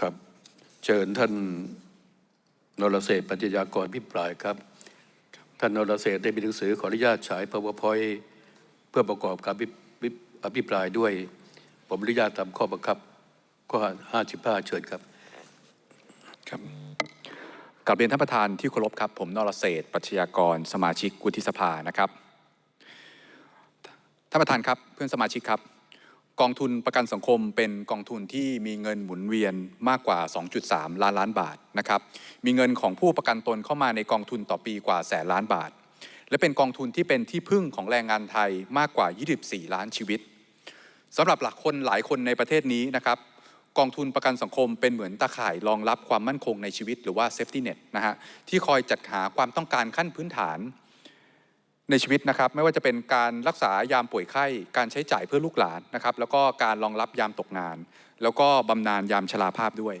ครับ เชิญท่านนรเศษฐ์ปัญญากรพิปรายครับ ท่านนรเศษฐ์ได้มีหนังสือขออนุญาตฉาย powerpoint เพื่อประกอบการอภิปรายด้วย ผมอนุญาตตามข้อบังคับ ข้อ 55 เชิญครับครับกลับเรียนท่านประธานที่เคารพครับ ผมนรเศษปัชญากร สมาชิกวุฒิสภานะครับท่านประธานครับเพื่อนสมาชิกครับ กองทุนประกันสังคมเป็นกองทุนที่มีเงินหมุนเวียนมากกว่า 2.3 ล้านล้านบาทนะครับมีเงินของผู้ประกันตนเข้ามาในกองทุนต่อปีกว่าแสนล้านบาท และเป็นกองทุนที่เป็นที่พึ่งของแรงงานไทยมากกว่า 24 ล้านชีวิตสำหรับหลักคนหลายคนในประเทศนี้นะครับกองทุนประกันสังคมเป็นเหมือนตาข่ายรองรับความมั่นคงในชีวิตหรือว่า safety net นะฮะที่คอยจัดหาความต้องการขั้นพื้นฐาน ในชีวิตนะครับไม่ว่าจะเป็นการรักษายามป่วยไข้ การใช้จ่ายเพื่อลูกหลานนะครับแล้วก็การรองรับยามตกงาน แล้วก็บำนาญยามชราภาพด้วย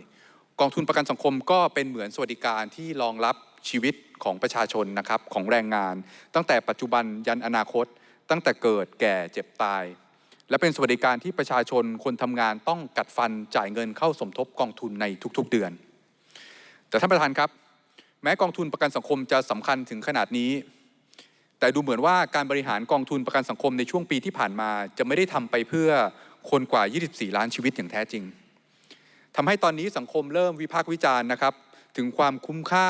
กองทุนประกันสังคมก็เป็นเหมือนสวัสดิการที่รองรับชีวิตของประชาชนนะครับของแรงงาน ตั้งแต่ปัจจุบันยันอนาคต ตั้งแต่เกิดแก่เจ็บตาย และเป็นสวัสดิการที่ประชาชนคนทำงานต้องกัดฟันจ่ายเงินเข้าสมทบกองทุนในทุกๆเดือน แต่ท่านประธานครับ แม้กองทุนประกันสังคมจะสำคัญถึงขนาดนี้ แต่ดูเหมือนว่าการบริหารกองทุนประกันสังคมในช่วงปีที่ผ่านมา จะไม่ได้ทำไปเพื่อคนกว่า 24 ล้านชีวิตอย่างแท้จริงทำให้ตอนนี้สังคมเริ่มวิพากษ์วิจารณ์นะครับ ถึงความคุ้มค่า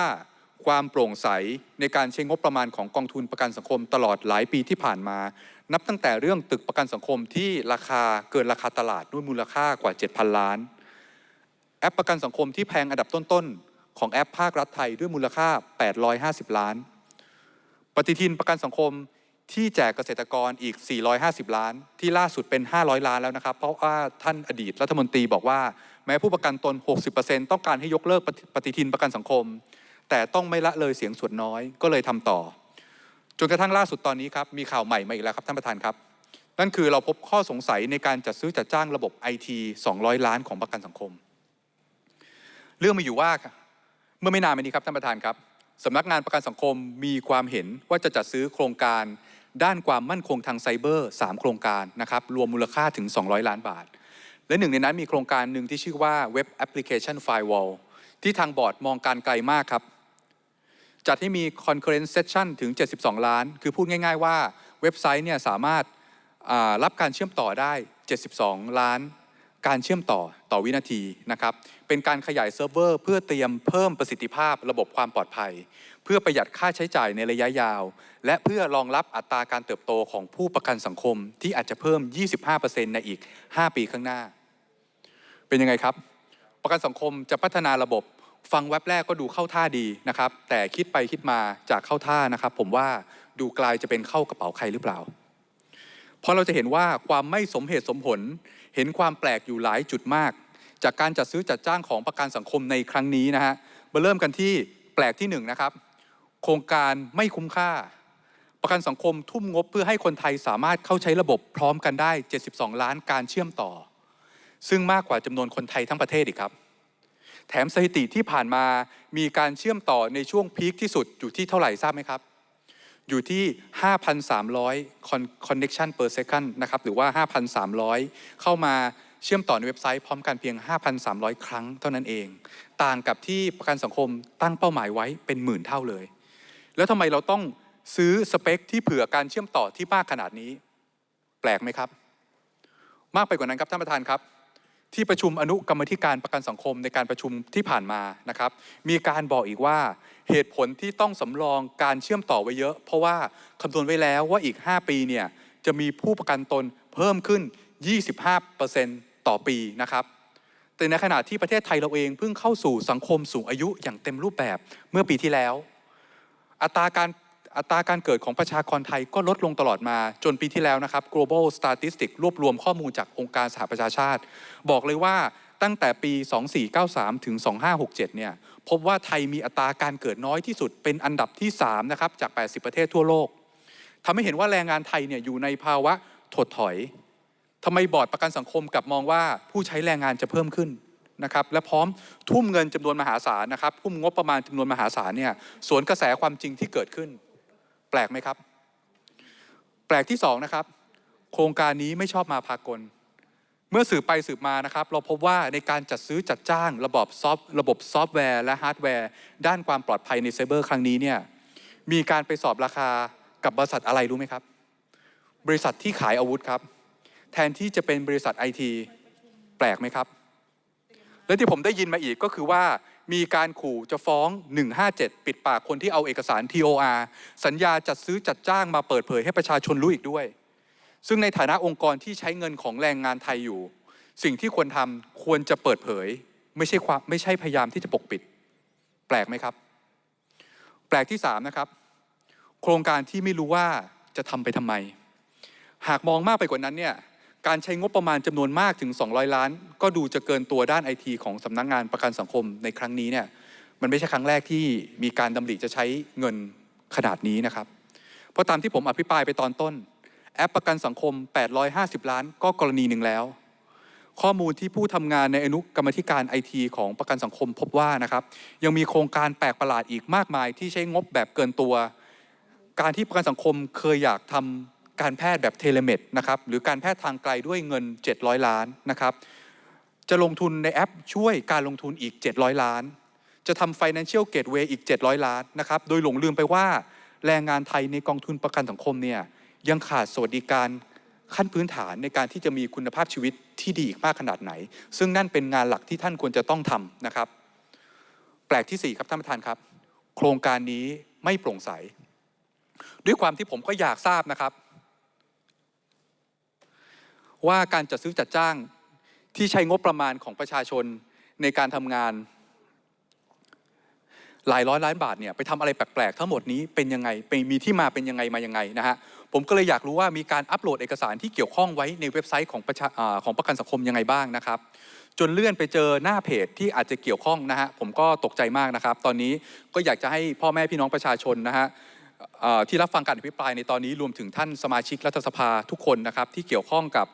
ความโปร่งใสในการใช้งบประมาณของกองทุนประกันสังคมตลอดหลายปีที่ผ่านมา นับตั้งแต่เรื่องตึกประกันสังคมที่ราคาเกินราคาตลาดด้วยมูลค่ากว่า 7,000 ล้าน แอปประกันสังคมที่แพงอันดับต้นๆของแอปภาครัฐไทยด้วยมูลค่า 850 ล้าน ปฏิทินประกันสังคมที่แจกเกษตรกรอีก 450 ล้าน ที่ล่าสุดเป็น 500 ล้านแล้วนะครับ เพราะว่าท่านอดีตรัฐมนตรีบอกว่า แม้ผู้ประกันตน 60%ต้องการให้ยกเลิกปฏิทินประกันสังคม แต่ต้องไม่ละเลยเสียงส่วนน้อยก็เลยทำต่อ จนกระทั่งล่าสุดตอนนี้ครับ มีข่าวใหม่มาอีกแล้วครับท่านประธานครับ นั่นคือเราพบข้อสงสัยในการจัดซื้อจัดจ้างระบบไอที200 ล้านของประกันสังคม เรื่องมีอยู่ว่าเมื่อไม่นานมานี้ครับท่านประธานครับ สำนักงานประกันสังคมมีความเห็นว่าจะจัดซื้อโครงการด้านความมั่นคงทางไซเบอร์ 3 โครงการนะครับรวมมูลค่าถึง 200 ล้านบาท และหนึ่งในนั้นมีโครงการหนึ่งที่ชื่อว่า Web Application Firewall ที่ทางบอร์ดมองการไกลมากครับ จัดให้มี concurrent session ถึง 72 ล้าน คือพูดง่าย ๆ ว่าเว็บไซต์เนี่ยสามารถรับการเชื่อมต่อได้ 72 ล้าน การเชื่อมต่อต่อวินาทีนะครับ เป็นการขยายเซิร์ฟเวอร์เพื่อเตรียมเพิ่มประสิทธิภาพระบบความปลอดภัย เพื่อประหยัดค่าใช้จ่ายในระยะยาว และเพื่อรองรับอัตราการเติบโตของผู้ประกันสังคมที่อาจจะเพิ่ม 25%ในอีก 5 ปีข้างหน้า เป็นยังไงครับ ประกันสังคมจะพัฒนาระบบ ฟังแว็บแรกก็ดูเข้าท่าดีนะครับ แต่คิดไปคิดมาจากเข้าท่านะครับ ผมว่าดูกลายจะเป็นเข้ากระเป๋าใครหรือเปล่า เพราะเราจะเห็นว่าความไม่สมเหตุสมผล เห็นความแปลกอยู่หลายจุดมาก จากการจัดซื้อจัดจ้างของประกันสังคมในครั้งนี้นะฮะมาเริ่มกันที่แปลกที่หนึ่งนะครับ โครงการไม่คุ้มค่า ประกันสังคมทุ่มงบเพื่อให้คนไทยสามารถเข้าใช้ระบบพร้อมกันได้ 72 ล้านการเชื่อมต่อ ซึ่งมากกว่าจำนวนคนไทยทั้งประเทศอีกครับ แถมสถิติที่ผ่านมามีการเชื่อมต่อในช่วงพีคที่สุดอยู่ที่เท่าไหร่ทราบไหมครับ อยู่ที่ 5,300 connection per second นะครับหรือว่า 5,300 เข้ามาเชื่อมต่อในเว็บไซต์พร้อมกันเพียง 5,300 ครั้งเท่านั้นเอง ต่างกับที่ประกันสังคมตั้งเป้าหมายไว้เป็นหมื่นเท่าเลย แล้วทำไมเราต้องซื้อสเปคที่เผื่อการเชื่อมต่อที่มากขนาดนี้ แปลกไหมครับ มากไปกว่านั้นครับท่านประธานครับ ที่ประชุมอนุกรรมธิการประกันสังคมในการประชุมที่ผ่านมานะครับ มีการบอกอีกว่าเหตุผลที่ต้องสำรองการเชื่อมต่อไว้เยอะ เพราะว่าคำนวณไว้แล้วว่าอีก 5 ปีเนี่ยจะมีผู้ประกันตนเพิ่มขึ้น 25%ต่อปีนะครับ แต่ในขณะที่ประเทศไทยเราเองเพิ่งเข้าสู่สังคมสูงอายุอย่างเต็มรูปแบบเมื่อปีที่แล้ว อัตราการ อัตราการเกิดของประชากรไทยก็ลดลงตลอดมาจนปีที่แล้วนะครับ global statistics รวบรวมข้อมูลจากองค์การสหประชาชาติ บอกเลยว่าตั้งแต่ปี 2493 ถึง 2567 เนี่ย พบว่าไทยมีอัตราการเกิดน้อยที่สุดเป็นอันดับที่ 3 นะครับ จาก 80 ประเทศทั่วโลกทำให้เห็นว่าแรงงานไทยเนี่ยอยู่ในภาวะถดถอยทำไมบอร์ดประกันสังคมกลับมองว่าผู้ใช้แรงงานจะเพิ่มขึ้นนะครับและพร้อมทุ่มเงินจำนวนมหาศาลนะครับทุ่มงบประมาณจำนวนมหาศาลเนี่ยสวนกระแสความจริงที่เกิดขึ้น แปลกไหมครับ แปลกที่สองนะครับ โครงการนี้ไม่ชอบมาพากล เมื่อสืบไปสืบมานะครับ เราพบว่าในการจัดซื้อจัดจ้างระบบซอฟต์ระบบซอฟต์แวร์และฮาร์ดแวร์ ด้านความปลอดภัยในไซเบอร์ครั้งนี้เนี่ยมีการไปสอบราคากับบริษัทอะไรรู้ไหมครับ บริษัทที่ขายอาวุธครับ แทนที่จะเป็นบริษัทไอทีแปลกไหมครับ และที่ผมได้ยินมาอีกก็คือว่า มีการขู่จะฟ้อง 157 ปิดปากคนที่เอาเอกสาร TOR สัญญาจัดซื้อจัดจ้างมาเปิดเผยให้ประชาชนรู้อีกด้วย ซึ่งในฐานะองค์กรที่ใช้เงินของแรงงานไทยอยู่ สิ่งที่ควรทำควรจะเปิดเผย ไม่ใช่ความไม่ใช่พยายามที่จะปกปิด แปลกไหมครับ แปลกที่สามนะครับ โครงการที่ไม่รู้ว่าจะทำไปทำไม หากมองมากไปกว่านั้นเนี่ย การใช้งบประมาณจำนวนมากถึง 200 ล้าน ก็ดูจะเกินตัวด้านไอทีของสำนักงงานประกันสังคมในครั้งนี้เนี่ยมันไม่ใช่ครั้งแรกที่มีการดำริจะใช้เงินขนาดนี้นะครับ เพราะตามที่ผมอภิปรายไปตอนต้น แอปประกันสังคม 850 ล้านก็กรณีหนึ่งแล้ว ข้อมูลที่ผู้ทำงานในอนุกรรมธิการไอทีของประกันสังคมพบว่านะครับ ยังมีโครงการแปลกประหลาดอีกมากมาย ที่ใช้งบแบบเกินตัว การที่ประกันสังคมเคยอยากทำ การแพทย์แบบเทเลเมดนะครับหรือการแพทย์ทางไกลด้วยเงิน 700 ล้านนะครับจะลงทุนในแอปช่วยการลงทุนอีก 700 ล้าน จะทำ Financial Gateway อีก 700 ล้านนะครับโดยหลงลืมไปว่าแรงงานไทยในกองทุนประกันสังคมเนี่ยยังขาดสวัสดิการขั้นพื้นฐานในการที่จะมีคุณภาพชีวิตที่ดีอีกมากขนาดไหน ซึ่งนั่นเป็นงานหลักที่ท่านควรจะต้องทำนะครับ แปลกที่ 4 ครับท่านประธานครับ โครงการนี้ไม่โปร่งใส ด้วยความที่ผมก็อยากทราบนะครับ ว่าการจัดซื้อจัดจ้างที่ใช้งบประมาณของประชาชนในการทำงาน หลายร้อยล้านบาทเนี่ยไปทำอะไรแปลกๆทั้งหมดนี้เป็นยังไงเป็นมีที่มาเป็นยังไงมายังไงนะฮะผมก็เลยอยากรู้ว่ามีการอัปโหลดเอกสารที่เกี่ยวข้องไว้ในเว็บไซต์ของประชาของประกันสังคมยังไงบ้างนะครับ จนเลื่อนไปเจอหน้าเพจที่อาจจะเกี่ยวข้องนะฮะผมก็ตกใจมากนะครับ ตอนนี้ก็อยากจะให้พ่อแม่พี่น้องประชาชนนะฮะ ที่รับฟังการอภิปรายในตอนนี้รวมถึงท่านสมาชิกรัฐสภาทุกคนนะครับที่เกี่ยวข้องกับ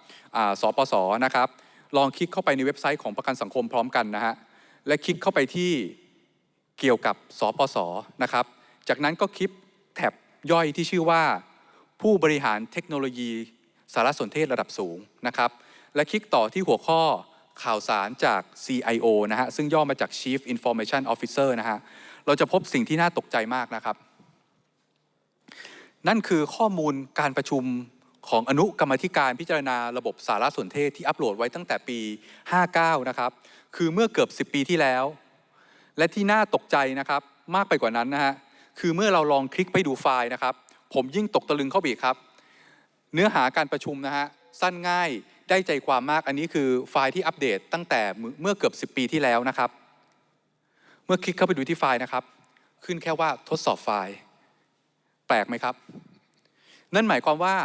สปสนะครับลองคลิกเข้าไปในเว็บไซต์ของประกันสังคมพร้อมกันนะฮะและคลิกเข้าไปที่เกี่ยวกับสปสนะครับ จากนั้นก็คลิกแท็บย่อยที่ชื่อว่า ผู้บริหารเทคโนโลยี สารสนเทศระดับสูงนะครับ และคลิกต่อที่หัวข้อข่าวสารจาก CIO นะฮะซึ่งย่อมาจาก Chief Information Officer นะฮะเราจะพบสิ่งที่น่าตกใจมากนะครับ นั่นคือข้อมูลการประชุมของอนุกรรมธิการพิจารณาระบบสารสนเทศที่อัปโหลดไว้ตั้งแต่ปี 59 นะครับ คือเมื่อเกือบ 10 ปีที่แล้ว และที่น่าตกใจนะครับมากไปกว่านั้นนะฮะ คือเมื่อเราลองคลิกไปดูไฟล์นะครับ ผมยิ่งตกตะลึงเข้าไปอีกครับ เนื้อหาการประชุมนะฮะ สั้นง่ายได้ใจความมากอันนี้คือไฟล์ที่อัปเดตตั้งแต่เมื่อเกือบ 10 ปีที่แล้วนะครับ เมื่อคลิกเข้าไปดูที่ไฟล์นะครับ ขึ้นแค่ว่าทดสอบไฟล์ แปลกไหมครับ นั่นหมายความว่า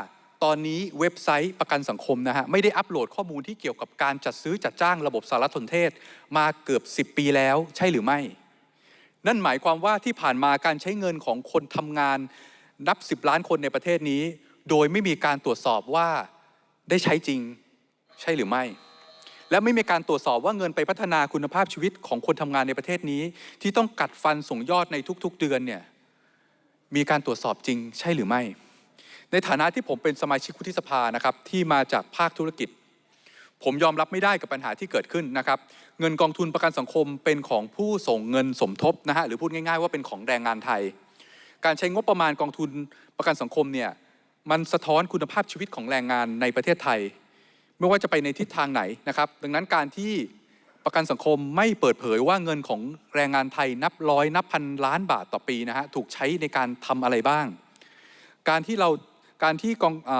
ตอนนี้เว็บไซต์ประกันสังคมนะฮะไม่ได้อัปโหลดข้อมูลที่เกี่ยวกับการจัดซื้อจัดจ้างระบบสารสนเทศ มาเกือบ 10 ปีแล้วใช่หรือไม่ นั่นหมายความว่าที่ผ่านมาการใช้เงินของคนทำงานนับ 10 ล้านคนในประเทศนี้ โดยไม่มีการตรวจสอบว่าได้ใช้จริงใช่หรือไม่ และไม่มีการตรวจสอบว่าเงินไปพัฒนาคุณภาพชีวิตของคนทำงานในประเทศนี้ ที่ต้องกัดฟันส่งยอดในทุกๆเดือนเนี่ย มีการตรวจสอบจริงใช่หรือไม่ ในฐานะที่ผมเป็นสมาชิกวุฒิสภานะครับที่มาจากภาคธุรกิจ ผมยอมรับไม่ได้กับปัญหาที่เกิดขึ้นนะครับ เงินกองทุนประกันสังคมเป็นของผู้ส่งเงินสมทบนะฮะหรือพูดง่าย ๆ ว่าเป็นของแรงงานไทย การใช้งบประมาณกองทุนประกันสังคมเนี่ยมันสะท้อนคุณภาพชีวิตของแรงงานในประเทศไทย ไม่ว่าจะไปในทิศทางไหนนะครับ ดังนั้นการที่ ประกันสังคมไม่เปิดเผยว่าเงินของแรงงานไทยนับร้อยนับพันล้านบาทต่อปีนะฮะถูกใช้ในการทำอะไรบ้าง การที่เราการที่กองอ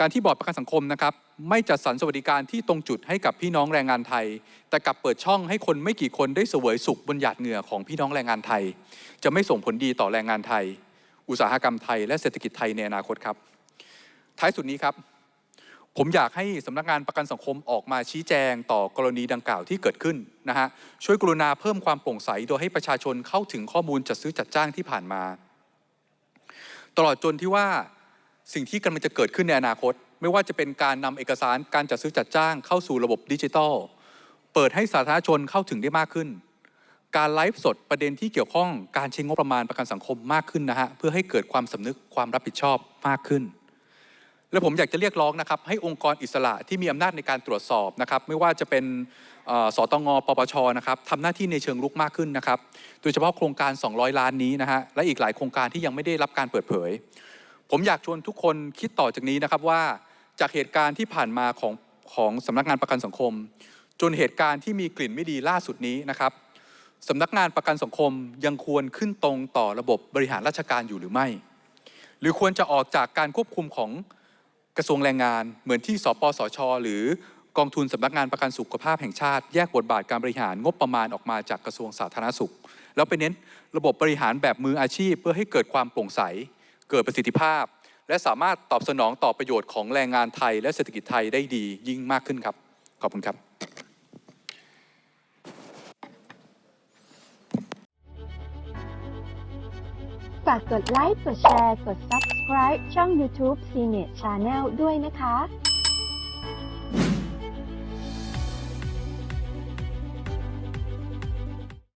การที่บอร์ดประกันสังคมนะครับไม่จัดสรรสวัสดิการที่ตรงจุดให้กับพี่น้องแรงงานไทย แต่กลับเปิดช่องให้คนไม่กี่คนได้เสวยสุขบนหยาดเหงื่อของพี่น้องแรงงานไทย จะไม่ส่งผลดีต่อแรงงานไทย อุตสาหกรรมไทย และเศรษฐกิจไทยในอนาคตครับ ท้ายสุดนี้ครับ ผมอยากให้สำนักงานประกันสังคมออกมาชี้แจงต่อกรณีดังกล่าวที่เกิดขึ้นนะฮะช่วยกรุณาเพิ่มความโปร่งใสโดยให้ประชาชนเข้าถึงข้อมูลจัดซื้อจัดจ้างที่ผ่านมา ตลอดจนที่ว่าสิ่งที่กำลังจะเกิดขึ้นในอนาคต ไม่ว่าจะเป็นการนำเอกสารการจัดซื้อจัดจ้างเข้าสู่ระบบดิจิทัล เปิดให้สาธารณชนเข้าถึงได้มากขึ้น การไลฟ์สดประเด็นที่เกี่ยวข้องการใช้งบประมาณประกันสังคมมากขึ้นนะฮะเพื่อให้เกิดความสำนึกความรับผิดชอบมากขึ้น และผมอยากจะเรียกร้องนะครับให้องค์กรอิสระที่มีอำนาจในการตรวจสอบนะครับไม่ว่าจะเป็นสตงปปชนะครับทำหน้าที่ในเชิงลุกมากขึ้นนะครับโดยเฉพาะโครงการ 200 ล้านนี้นะฮะและอีกหลายโครงการที่ยังไม่ได้รับการเปิดเผย ผมอยากชวนทุกคนคิดต่อจากนี้นะครับว่าจากเหตุการณ์ที่ผ่านมาของของสำนักงานประกันสังคม จนเหตุการณ์ที่มีกลิ่นไม่ดีล่าสุดนี้นะครับสำนักงานประกันสังคมยังควรขึ้นตรงต่อระบบบริหารราชการอยู่หรือไม่ หรือควรจะออกจากการควบคุมของ กระทรวงแรงงาน เหมือนที่สปสช หรือกองทุนสำนักงานประกันสุขภาพแห่งชาติ แยกบทบาทการบริหารงบประมาณออกมาจากกระทรวงสาธารณสุข แล้วไปเน้นระบบบริหารแบบมืออาชีพ เพื่อให้เกิดความโปร่งใส เกิดประสิทธิภาพ และสามารถตอบสนองต่อประโยชน์ของแรงงานไทย และเศรษฐกิจไทยได้ดียิ่งมากขึ้นครับ ขอบคุณครับากกดไลค์ กดแชร์ กด Subscribe ช่อง YouTube CNET Channel ด้วยนะคะ